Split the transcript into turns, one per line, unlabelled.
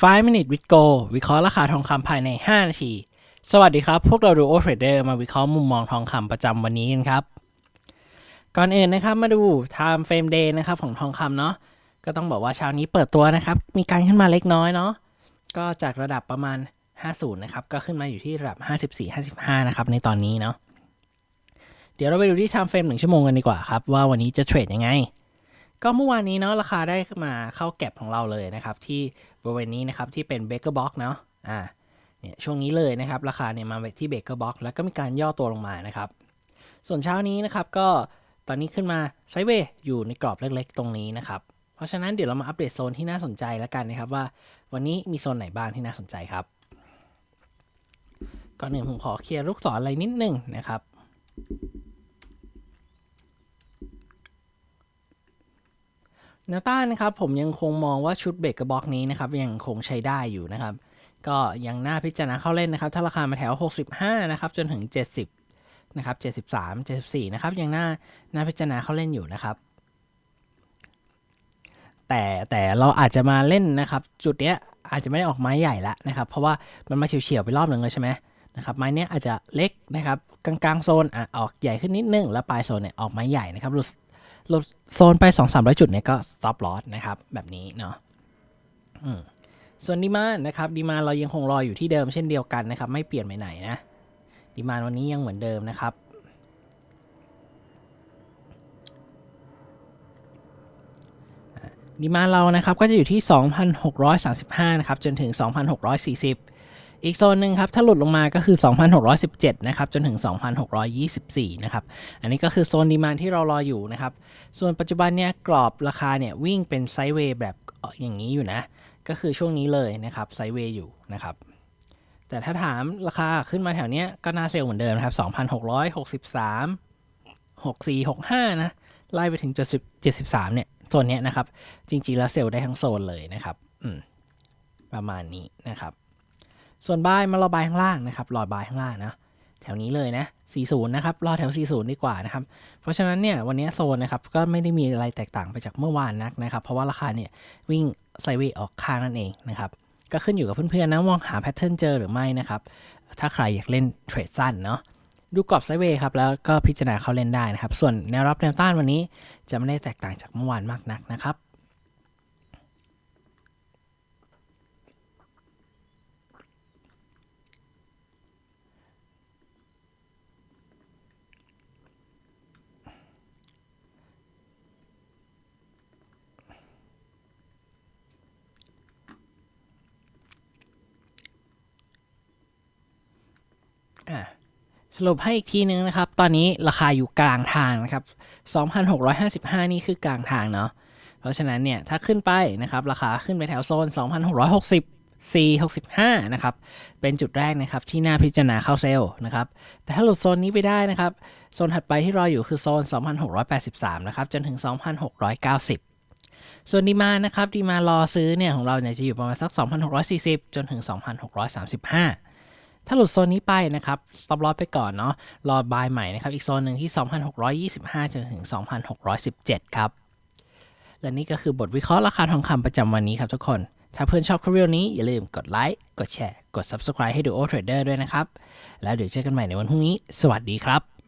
5 minute with go วิเคราะห์ราคาทองคำภายใน 5 นาที สวัสดีครับ พวกเราดูโอเทรดเดอร์มาวิเคราะห์มุมมองทองคำประจำวันนี้กันครับ ก่อนอื่นนะครับมาดู time frame day นะครับของทองคำเนาะก็ต้องบอกว่าเช้านี้เปิดตัวนะครับ มีการขึ้นมาเล็กน้อยเนาะก็จากระดับประมาณ 50 นะครับ ก็ขึ้นมาอยู่ที่ระดับ 54-55 นะครับ ในตอนนี้เนาะเดี๋ยวเราไปดูที่ time frame 1ชั่วโมงกันดีกว่าครับว่าวันนี้จะเทรดยังไง ก็เมื่อวานนี้เนาะราคาได้มาเข้าแก็บของเราเลยนะครับ ที่บริเวณนี้นะครับที่เป็นเบเกอร์บ็อกเนาะอ่าเนี่ยช่วงนี้เลยนะครับราคาเนี่ยมาที่เบเกอร์บ็อกแล้วก็มีการย่อตัวลงมานะครับ ส่วนเช้านี้นะครับก็ตอนนี้ขึ้นมาไซเวย์อยู่ในกรอบเล็กๆ ตรงนี้นะครับ เพราะฉะนั้นเดี๋ยวเรามาอัปเดตโซนที่น่าสนใจแล้วกันนะครับว่า วันนี้มีโซนไหนบ้างที่น่าสนใจครับก่อนหนึ่งผมขอเคลียร์ลูกศรอะไรนิดนึงนะครับ แนวต้านนะครับผมยังคงมองว่าชุดเบรกกระบอกนี้นะครับยังคงใช้ได้อยู่นะครับ ก็ยังน่าพิจารณาเข้าเล่นนะครับ ถ้าราคามาแถว 65 นะครับ จนถึง 70 นะครับ 73 74 นะครับ ยังน่าน่าพิจารณาเข้าเล่นอยู่นะครับ แต่แต่เราอาจจะมาเล่นนะครับ จุดเนี้ยอาจจะไม่ได้ออกไม้ใหญ่ละนะครับ เพราะว่ามันมาเฉียวๆไปรอบหนึ่งเลยใช่ไหมนะครับไม้เนี้ยอาจจะเล็กนะครับกลางๆโซนอะออกใหญ่ขึ้นนิดนึง แล้วปลายโซนเนี่ยออกไม้ใหญ่นะครับหลุดหลุด โซนไป 2 3 0 0 จุดเนี่ยก็ stop loss นะครับ แบบนี้เนาะส่วนดีมานะครับดีมาเรายังคงรออยู่ที่เดิมเช่นเดียวกันนะครับ ไม่เปลี่ยนไปไหนนะดีมาวันนี้ยังเหมือนเดิมนะครับดีมาเรานะครับก็จะอยู่ที่ 2,635 นะครับ จนถึง 2,640 อีกโซนหนึ่งครับ ถ้าหลุดลงมาก็คือ 2,617 นะครับ จนถึง 2,624 นะครับ อันนี้ก็คือโซนดีมานที่เรารออยู่นะครับ ส่วนปัจจุบันเนี่ยกรอบราคาเนี่ยวิ่งเป็นไซด์เวย์แบบอย่างนี้อยู่นะ ก็คือช่วงนี้เลยนะครับไซด์เวย์อยู่นะครับ แต่ถ้าถามราคาขึ้นมาแถวเนี้ยก็น่าเซลล์เหมือนเดิมนะครับ 2,663 64 65 นะ ไล่ไปถึง 73 เนี่ย โซนเนี้ยนะครับ จริงๆแล้วเซลล์ได้ทั้งโซนเลยนะครับ อืมประมาณนี้นะครับ ส่วนบายมารอบายข้างล่างนะครับรอบายข้างล่างนะแถวนี้เลยนะ 40 นะครับ รอแถว 40 ดีกว่านะครับ เพราะฉะนั้นเนี่ยวันนี้โซนนะครับก็ไม่ได้มีอะไรแตกต่างไปจากเมื่อวานนักนะครับ เพราะว่าราคาเนี่ยวิ่งไซเวย์ออกข้างนั่นเองนะครับก็ขึ้นอยู่กับเพื่อนๆนะมองหาแพทเทิร์นเจอหรือไม่นะครับ ถ้าใครอยากเล่นเทรดสั้นเนาะดูกรอบไซเวย์ครับ แล้วก็พิจารณาเข้าเล่นได้นะครับ ส่วนแนวรับแนวต้านวันนี้จะไม่ได้แตกต่างจากเมื่อวานมากนักนะครับ อะสรุปให้อีกทีนึงนะครับ ตอนนี้ราคาอยู่กลางทางนะครับ 2,655 นี่คือกลางทางเนาะ เพราะฉะนั้นเนี่ย ถ้าขึ้นไปนะครับ ราคาขึ้นไปแถวโซน 2,660 465 นะครับ เป็นจุดแรกนะครับที่น่าพิจารณาเข้าเซลล์นะครับ แต่ถ้าหลุดโซนนี้ไปได้นะครับ โซนถัดไปที่รออยู่คือโซน 2,683 นะครับ จนถึง 2,690ส่วนดีมานะครับดีมารอซื้อเนี่ยของเราเนี่ยจะอยู่ประมาณสัก 2,640 จนถึง 2,635 ถ้าหลุดโซนนี้ไปนะครับ stop loss ไปก่อนเนาะ รอบายใหม่นะครับ อีกโซนหนึ่งที่ 2,625 จนถึง 2,617 ครับ และนี่ก็คือบทวิเคราะห์ราคาทองคำประจำวันนี้ครับทุกคน ถ้าเพื่อนชอบคลิปวิดีโอนี้ อย่าลืมกดไลค์ กดแชร์ กด subscribe ให้ดูโอเทรดเดอร์ด้วยนะครับ แล้วเดี๋ยวเจอกันใหม่ในวันพรุ่งนี้ สวัสดีครับ